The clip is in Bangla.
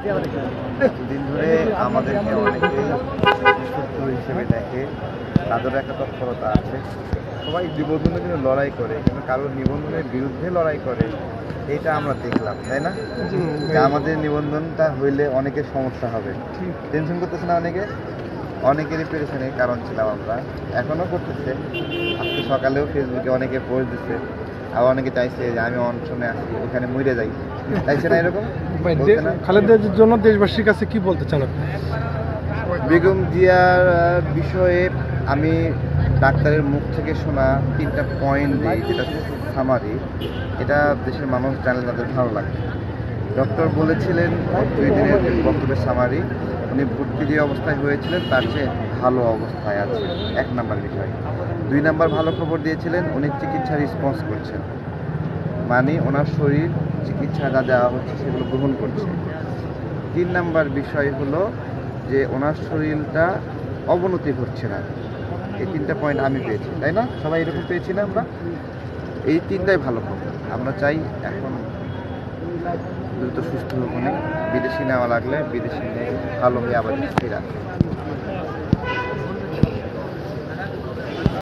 এতদিন ধরে আমাদেরকে অনেকেই শত্রু হিসেবে দেখে তাদেরও একটা তৎপরতা আছে। সবাই নিবন্ধনের জন্য লড়াই করে কিন্তু কারোর নিবন্ধনের বিরুদ্ধে লড়াই করে এটা আমরা দেখলাম তাই না? যে আমাদের নিবন্ধনটা হইলে অনেকের সমস্যা হবে। টেনশন করতেছে না অনেকে? অনেকেরই পেরেশানির কারণ ছিলাম আমরা। এখনও করতেছে। আজকে সকালেও ফেসবুকে অনেকে পোস্ট দিচ্ছে আবার অনেকে চাইছে যে আমি অনশনে আসি ওখানে মরে যাই। চাইছে না এরকম? খালেদা জন্য দেশবাসীর কাছে কি বলতে চান বেগম জিয়ার বিষয়ে আমি ডাক্তারের মুখ থেকে শোনা তিনটা পয়েন্ট দিই যেটা সামারি এটা দেশের মানুষ জানলে তাদের ভালো লাগে। ডক্টর বলেছিলেন দুই দিনের বক্তব্যের সামারি উনি ভর্তি যে অবস্থায় হয়েছিলেন, তার চেয়ে ভালো অবস্থায় আছে। এক নাম্বার বিষয়। দুই নাম্বার ভালো খবর দিয়েছিলেন, উনি চিকিৎসা রেসপন্স করছেন। মানে ওনার শরীর চিকিৎসা যা দেওয়া হচ্ছে, সেগুলো গ্রহণ করছে। তিন নাম্বার বিষয় হলো যে ওনার শরীরটা অবনতি ঘটছে না। এই তিনটা পয়েন্ট আমি পেয়েছি, তাই না? সবাই এরকম পেয়েছি না আমরা? এই তিনটাই ভালো খবর। আমরা চাই এখন দ্রুত সুস্থ হোক বিদেশি নেওয়া লাগলে বিদেশি নিয়ে ভালো হয়ে আবার